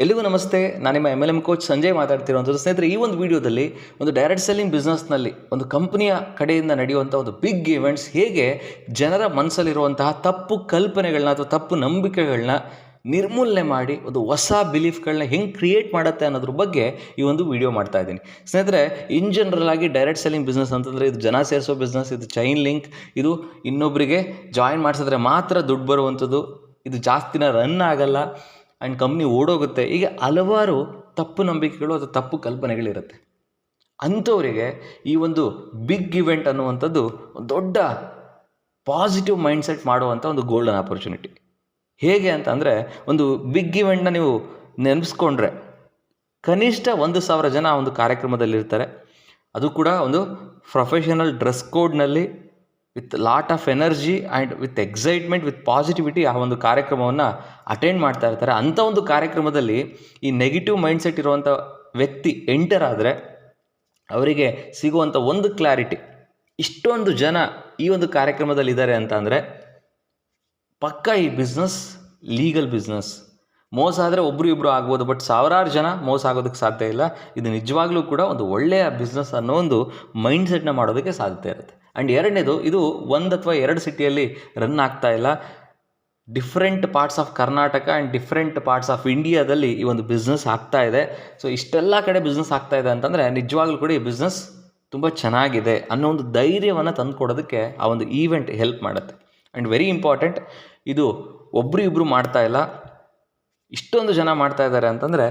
ಎಲ್ಲಿಗೂ ನಮಸ್ತೆ. ನಾನು ನಿಮ್ಮ M L M coach Sanjay ಮಾತಾಡ್ತಿರುವಂಥದ್ದು ಸ್ನೇಹಿತರೆ, ಈ ಒಂದು ವಿಡಿಯೋದಲ್ಲಿ ಒಂದು ಡೈರೆಕ್ಟ್ ಸೆಲ್ಲಿಂಗ್ ಬಿಸ್ನೆಸ್ನಲ್ಲಿ ಒಂದು ಕಂಪ್ನಿಯ ಕಡೆಯಿಂದ ನಡೆಯುವಂಥ ಒಂದು ಬಿಗ್ ಇವೆಂಟ್ಸ್ ಹೇಗೆ ಜನರ ಮನಸ್ಸಲ್ಲಿರುವಂತಹ ತಪ್ಪು ಕಲ್ಪನೆಗಳನ್ನ ಅಥವಾ ತಪ್ಪು ನಂಬಿಕೆಗಳನ್ನ ನಿರ್ಮೂಲನೆ ಮಾಡಿ ಒಂದು ಹೊಸ ಬಿಲೀಫ್ಗಳನ್ನ ಹೆಂಗೆ ಕ್ರಿಯೇಟ್ ಮಾಡುತ್ತೆ ಅನ್ನೋದ್ರ ಬಗ್ಗೆ ಈ ಒಂದು ವಿಡಿಯೋ ಮಾಡ್ತಾ ಇದ್ದೀನಿ. ಸ್ನೇಹಿತರೆ ಇನ್ ಜನರಲ್ ಆಗಿ ಡೈರೆಕ್ಟ್ ಸೆಲ್ಲಿಂಗ್ ಬಿಸ್ನೆಸ್ ಅಂತಂದರೆ ಇದು ಜನ ಸೇರಿಸೋ ಬಿಸ್ನೆಸ್ ಇದು ಚೈನ್ ಲಿಂಕ್ ಇದು ಇನ್ನೊಬ್ಬರಿಗೆ ಜಾಯಿನ್ ಮಾಡಿಸಿದ್ರೆ ಮಾತ್ರ ದುಡ್ಡು ಬರುವಂಥದ್ದು ಇದು ಜಾಸ್ತಿನ ರನ್ ಆಗಲ್ಲ. ಆ್ಯಂಡ್ ಕಂಪ್ನಿ ಓಡೋಗುತ್ತೆ. ಹೀಗೆ ಹಲವಾರು ತಪ್ಪು ನಂಬಿಕೆಗಳು ಅಥವಾ ತಪ್ಪು ಕಲ್ಪನೆಗಳಿರುತ್ತೆ. ಅಂಥವರಿಗೆ ಈ ಒಂದು ಬಿಗ್ ಇವೆಂಟ್ ಅನ್ನುವಂಥದ್ದು ದೊಡ್ಡ ಪಾಸಿಟಿವ್ ಮೈಂಡ್ಸೆಟ್ ಮಾಡುವಂಥ ಒಂದು ಗೋಲ್ಡನ್ ಆಪರ್ಚುನಿಟಿ ಹೇಗೆ ಅಂತ ಅಂದರೆ ಒಂದು ಬಿಗ್ ಇವೆಂಟ್ನ ನೀವು ನೆನೆಸ್ಕೊಂಡ್ರೆ ಕನಿಷ್ಠ ಒಂದು ಸಾವಿರ ಜನ ಒಂದು ಕಾರ್ಯಕ್ರಮದಲ್ಲಿರ್ತಾರೆ. ಅದು ಕೂಡ ಒಂದು ಪ್ರೊಫೆಷನಲ್ ಡ್ರೆಸ್ ಕೋಡ್ನಲ್ಲಿ with lot of energy and with excitement, with positivity ಆ ಒಂದು ಕಾರ್ಯಕ್ರಮವನ್ನು ಅಟೆಂಡ್ ಮಾಡ್ತಾ ಇರ್ತಾರೆ. ಅಂಥ ಒಂದು ಕಾರ್ಯಕ್ರಮದಲ್ಲಿ ಈ ನೆಗೆಟಿವ್ ಮೈಂಡ್ಸೆಟ್ ಇರುವಂಥ ವ್ಯಕ್ತಿ ಎಂಟರ್ ಆದರೆ ಅವರಿಗೆ ಸಿಗುವಂಥ ಒಂದು ಕ್ಲಾರಿಟಿ, ಇಷ್ಟೊಂದು ಜನ ಈ ಒಂದು ಕಾರ್ಯಕ್ರಮದಲ್ಲಿ ಇದ್ದಾರೆ ಅಂತ ಅಂದರೆ ಪಕ್ಕ ಈ ಬಿಸ್ನೆಸ್, ಲೀಗಲ್ ಬಿಸ್ನೆಸ್. ಮೋಸ ಆದರೆ ಒಬ್ಬರು ಇಬ್ಬರು ಆಗ್ಬೋದು, ಬಟ್ ಸಾವಿರಾರು ಜನ ಮೋಸ ಆಗೋದಕ್ಕೆ ಸಾಧ್ಯ ಇಲ್ಲ. ಇದು ನಿಜವಾಗ್ಲೂ ಕೂಡ ಒಂದು ಒಳ್ಳೆಯ ಬಿಸ್ನೆಸ್ ಅನ್ನೋ ಒಂದು ಮೈಂಡ್ಸೆಟ್ನ ಮಾಡೋದಕ್ಕೆ ಸಾಧ್ಯತೆ ಇರುತ್ತೆ. ಆ್ಯಂಡ್ ಎರಡನೇದು, ಇದು ಒಂದು ಅಥವಾ ಎರಡು ಸಿಟಿಯಲ್ಲಿ ರನ್ ಆಗ್ತಾ ಇಲ್ಲ. Different parts of Karnataka and different parts of ಇಂಡಿಯಾದಲ್ಲಿ ಈ ಒಂದು ಬಿಸ್ನೆಸ್ ಆಗ್ತಾ ಇದೆ. ಸೊ ಇಷ್ಟೆಲ್ಲ ಕಡೆ ಬಿಸ್ನೆಸ್ ಆಗ್ತಾ ಇದೆ ಅಂತಂದರೆ ನಿಜವಾಗ್ಲೂ ಕೂಡ ಈ ಬಿಸ್ನೆಸ್ ತುಂಬ ಚೆನ್ನಾಗಿದೆ ಅನ್ನೋ ಒಂದು ಧೈರ್ಯವನ್ನು ತಂದು ಕೊಡೋದಕ್ಕೆ ಆ ಒಂದು ಈವೆಂಟ್ ಹೆಲ್ಪ್ ಮಾಡುತ್ತೆ. ಆ್ಯಂಡ್ ವೆರಿ ಇಂಪಾರ್ಟೆಂಟ್ ಇದು ಒಬ್ಬರು ಇಬ್ಬರು ಮಾಡ್ತಾ ಇಲ್ಲ. ಇಷ್ಟೊಂದು ಜನ ಮಾಡ್ತಾ ಇದ್ದಾರೆ ಅಂತಂದರೆ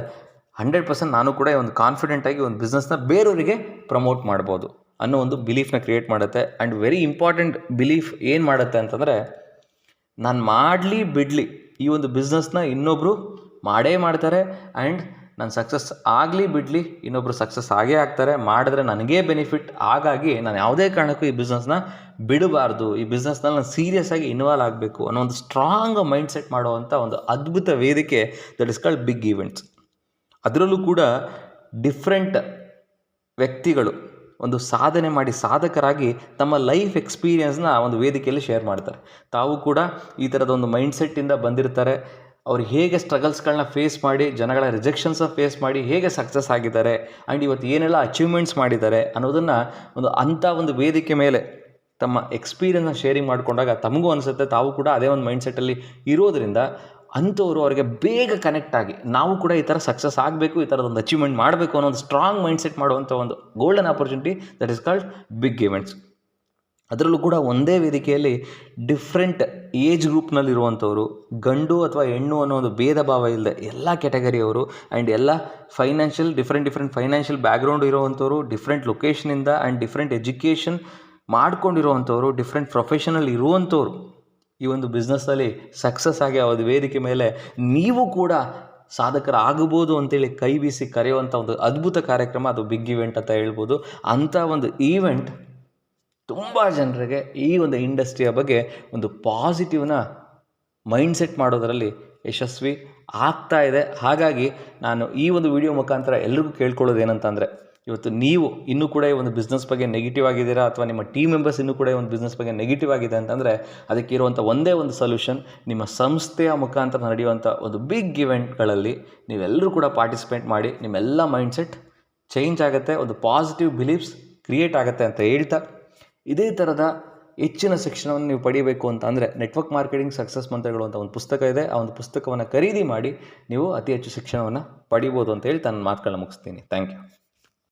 ಹಂಡ್ರೆಡ್ ಪರ್ಸೆಂಟ್ ನಾನು ಕೂಡ ಒಂದು ಕಾನ್ಫಿಡೆಂಟಾಗಿ ಒಂದು ಬಿಸ್ನೆಸ್ನ ಬೇರೆಯವರಿಗೆ ಪ್ರಮೋಟ್ ಮಾಡ್ಬೋದು. ಅನ್ನೋ ಒಂದು ಬಿಲೀಫ್ನ ಕ್ರಿಯೇಟ್ ಮಾಡುತ್ತೆ. ಆ್ಯಂಡ್ ವೆರಿ ಇಂಪಾರ್ಟೆಂಟ್ ಬಿಲೀಫ್ ಏನು ಮಾಡುತ್ತೆ ಅಂತಂದರೆ, ನಾನು ಮಾಡಲಿ ಬಿಡಲಿ ಈ ಒಂದು ಬಿಸ್ನೆಸ್ನ ಇನ್ನೊಬ್ಬರು ಮಾಡೇ ಮಾಡ್ತಾರೆ. ಆ್ಯಂಡ್ ನಾನು ಸಕ್ಸಸ್ ಆಗಲಿ ಬಿಡಲಿ ಇನ್ನೊಬ್ಬರು ಸಕ್ಸಸ್ ಆಗೇ ಆಗ್ತಾರೆ. ಮಾಡಿದ್ರೆ ನನಗೇ ಬೆನಿಫಿಟ್ ಹಾಗಾಗಿ ನಾನು ಯಾವುದೇ ಕಾರಣಕ್ಕೂ ಈ ಬಿಸ್ನೆಸ್ನ ಬಿಡಬಾರ್ದು. ಈ ಬಿಸ್ನೆಸ್ನಲ್ಲಿ ನಾನು ಸೀರಿಯಸ್ ಆಗಿ ಇನ್ವಾಲ್ವ್ ಆಗಬೇಕು ಅನ್ನೋ ಒಂದು ಸ್ಟ್ರಾಂಗ್ ಮೈಂಡ್ ಸೆಟ್ ಮಾಡುವಂಥ ಒಂದು ಅದ್ಭುತ ವೇದಿಕೆ that is called big events ಅದರಲ್ಲೂ ಕೂಡ ಡಿಫ್ರೆಂಟ್ ವ್ಯಕ್ತಿಗಳು ಒಂದು ಸಾಧನೆ ಮಾಡಿ ಸಾಧಕರಾಗಿ ತಮ್ಮ ಲೈಫ್ ಎಕ್ಸ್ಪೀರಿಯನ್ಸ್ನ ಒಂದು ವೇದಿಕೆಯಲ್ಲಿ ಶೇರ್ ಮಾಡ್ತಾರೆ. ತಾವು ಕೂಡ ಈ ಥರದ ಒಂದು ಮೈಂಡ್ಸೆಟ್ಟಿಂದ ಬಂದಿರ್ತಾರೆ. ಅವ್ರು ಹೇಗೆ ಸ್ಟ್ರಗಲ್ಸ್ಗಳನ್ನ ಫೇಸ್ ಮಾಡಿ, ಜನಗಳ ರಿಜೆಕ್ಷನ್ಸನ್ನ ಫೇಸ್ ಮಾಡಿ ಹೇಗೆ ಸಕ್ಸಸ್ ಆಗಿದ್ದಾರೆ ಆ್ಯಂಡ್ ಇವತ್ತು ಏನೆಲ್ಲ ಅಚೀವ್ಮೆಂಟ್ಸ್ ಮಾಡಿದ್ದಾರೆ ಅನ್ನೋದನ್ನು ಒಂದು ಅಂಥ ಒಂದು ವೇದಿಕೆ ಮೇಲೆ ತಮ್ಮ ಎಕ್ಸ್ಪೀರಿಯನ್ಸ್ನ ಶೇರಿಂಗ್ ಮಾಡಿಕೊಂಡಾಗ ತಮಗೂ ಅನಿಸುತ್ತೆ. ತಾವು ಕೂಡ ಅದೇ ಒಂದು ಮೈಂಡ್ಸೆಟ್ಟಲ್ಲಿ ಇರೋದ್ರಿಂದ ಅಂಥವ್ರು ಅವರಿಗೆ ಬೇಗ ಕನೆಕ್ಟ್ ಆಗಿ ನಾವು ಕೂಡ ಈ ಥರ ಸಕ್ಸಸ್ ಆಗಬೇಕು, ಈ ಥರದೊಂದು ಅಚೀವ್ಮೆಂಟ್ ಮಾಡಬೇಕು ಅನ್ನೋ ಒಂದು ಸ್ಟ್ರಾಂಗ್ ಮೈಂಡ್ಸೆಟ್ ಮಾಡುವಂಥ ಒಂದು golden opportunity that is called big events ಅದರಲ್ಲೂ ಕೂಡ ಒಂದೇ ವೇದಿಕೆಯಲ್ಲಿ ಡಿಫ್ರೆಂಟ್ ಏಜ್ ಗ್ರೂಪ್ನಲ್ಲಿರುವಂಥವ್ರು ಗಂಡು ಅಥವಾ ಹೆಣ್ಣು ಅನ್ನೋ ಒಂದು ಭೇದ ಭಾವ ಇಲ್ಲದೆ ಎಲ್ಲ ಕ್ಯಾಟಗರಿಯವರು ಆ್ಯಂಡ್ ಎಲ್ಲ financial different different financial background ಇರುವಂಥವ್ರು different ಲೊಕೇಶನಿಂದ ಆ್ಯಂಡ್ ಡಿಫ್ರೆಂಟ್ ಎಜುಕೇಷನ್ ಮಾಡ್ಕೊಂಡಿರುವಂಥವ್ರು ಡಿಫ್ರೆಂಟ್ ಪ್ರೊಫೆಷನಲ್ ಇರುವಂಥವ್ರು. ಈ ಒಂದು ಬಿಸ್ನೆಸ್ಸಲ್ಲಿ ಸಕ್ಸಸ್ ಆಗಿ ಒಂದು ವೇದಿಕೆ ಮೇಲೆ ನೀವು ಕೂಡ ಸಾಧಕರ ಆಗಬಹುದು ಅಂತೇಳಿ ಕೈ ಬೀಸಿ ಕರೆಯುವಂಥ ಒಂದು ಅದ್ಭುತ ಕಾರ್ಯಕ್ರಮ ಅದು ಬಿಗ್ ಇವೆಂಟ್ ಅಂತ ಹೇಳ್ಬೋದು. ಅಂಥ ಒಂದು ಈವೆಂಟ್ ತುಂಬ ಜನರಿಗೆ ಈ ಒಂದು ಇಂಡಸ್ಟ್ರಿಯ ಬಗ್ಗೆ ಒಂದು ಪಾಸಿಟಿವ್ನ ಮೈಂಡ್ಸೆಟ್ ಮಾಡೋದರಲ್ಲಿ ಯಶಸ್ವಿ ಆಗ್ತಾ ಇದೆ. ಹಾಗಾಗಿ ನಾನು ಈ ಒಂದು ವಿಡಿಯೋ ಮುಖಾಂತರ ಎಲ್ರಿಗೂ ಕೇಳ್ಕೊಳ್ಳೋದು ಏನಂತಂದರೆ ಇವತ್ತು ನೀವು ಇನ್ನೂ ಕೂಡ ಈ ಒಂದು ಬಿಸ್ನೆಸ್ ಬಗ್ಗೆ ನೆಗೆಟಿವ್ ಆಗಿದ್ದೀರಾ ಅಥವಾ ನಿಮ್ಮ ಟೀಮ್ ಮೆಂಬರ್ಸ್ ಇನ್ನೂ ಕೂಡ ಈ ಒಂದು ಬಿಸ್ನೆಸ್ ಬಗ್ಗೆ ನೆಗೆಟಿವ್ ಆಗಿದೆ ಅಂತಂದರೆ ಅದಕ್ಕೆ ಇರುವಂಥ ಒಂದೇ ಒಂದು ಸೊಲ್ಯೂಷನ್ ನಿಮ್ಮ ಸಂಸ್ಥೆಯ ಮುಖಾಂತರ ನಡೆಯುವಂಥ ಒಂದು ಬಿಗ್ ಇವೆಂಟ್ಗಳಲ್ಲಿ ನೀವೆಲ್ಲರೂ ಕೂಡ ಪಾರ್ಟಿಸಿಪೇಟ್ ಮಾಡಿ, ನಿಮ್ಮೆಲ್ಲ ಮೈಂಡ್ಸೆಟ್ ಚೇಂಜ್ ಆಗುತ್ತೆ, ಒಂದು ಪಾಸಿಟಿವ್ ಬಿಲೀಫ್ಸ್ ಕ್ರಿಯೇಟ್ ಆಗುತ್ತೆ ಅಂತ ಹೇಳ್ತಾ ಇದೇ ಥರದ ಹೆಚ್ಚಿನ ಶಿಕ್ಷಣವನ್ನು ನೀವು ಪಡಿಬೇಕು ಅಂತ ಅಂದರೆ ನೆಟ್ವರ್ಕ್ ಮಾರ್ಕೆಟಿಂಗ್ ಸಕ್ಸಸ್ ಮಂತ್ರಗಳು ಅಂತ ಒಂದು ಪುಸ್ತಕ ಇದೆ. ಆ ಒಂದು ಪುಸ್ತಕವನ್ನು ಖರೀದಿ ಮಾಡಿ ನೀವು ಅತಿ ಹೆಚ್ಚು ಶಿಕ್ಷಣವನ್ನು ಪಡಿಬೋದು ಅಂತ ಹೇಳಿ ತನ್ನ ಮಾತುಗಳನ್ನ ಮುಗಿಸ್ತೀನಿ. Thank you